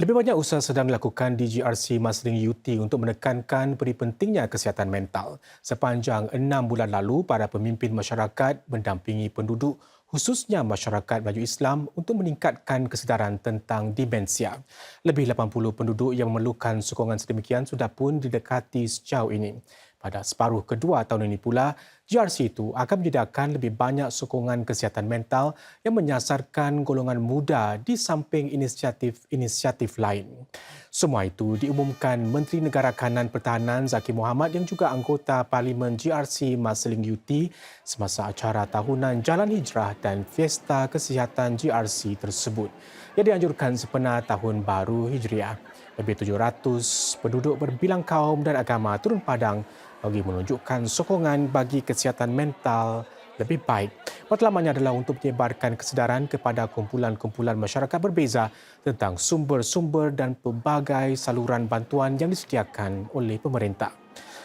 Lebih banyak usaha sedang dilakukan di GRC Masling UT untuk menekankan peri pentingnya kesihatan mental. Sepanjang enam bulan lalu, para pemimpin masyarakat mendampingi penduduk khususnya masyarakat Melayu Islam untuk meningkatkan kesedaran tentang demensia. Lebih 80 penduduk yang memerlukan sokongan sedemikian sudah pun didekati sejauh ini. Pada separuh kedua tahun ini pula, GRC itu akan menyediakan lebih banyak sokongan kesihatan mental yang menyasarkan golongan muda di samping inisiatif-inisiatif lain. Semua itu diumumkan Menteri Negara Kanan Pertahanan Zaki Muhammad yang juga anggota Parlimen GRC Marsiling UT semasa acara tahunan Jalan Hijrah dan Fiesta Kesihatan GRC tersebut yang dianjurkan sepenuh tahun baru Hijriah. Lebih 700 penduduk berbilang kaum dan agama turun padang bagi menunjukkan sokongan bagi kesihatan mental lebih baik. Matlamatnya adalah untuk menyebarkan kesedaran kepada kumpulan-kumpulan masyarakat berbeza tentang sumber-sumber dan pelbagai saluran bantuan yang disediakan oleh pemerintah.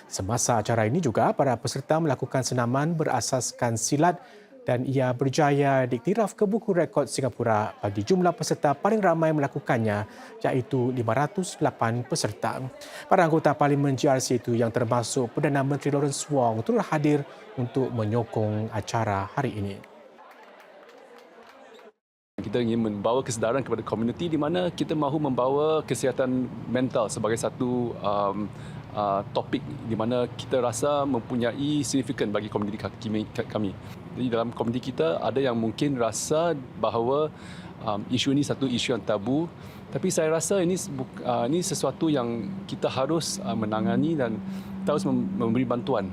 Semasa acara ini juga, para peserta melakukan senaman berasaskan silat dan ia berjaya diktiraf ke buku rekod Singapura bagi jumlah peserta paling ramai melakukannya iaitu 508 peserta. Para anggota Parlimen GRC itu yang termasuk Perdana Menteri Lawrence Wong turut hadir untuk menyokong acara hari ini. Kita ingin membawa kesedaran kepada komuniti di mana kita mahu membawa kesihatan mental sebagai satu um, uh, topik di mana kita rasa mempunyai signifikan bagi komuniti kami. Jadi dalam komuniti kita ada yang mungkin rasa bahawa um, isu ini satu isu yang tabu tapi saya rasa ini uh, ini sesuatu yang kita harus uh, menangani dan terus memberi bantuan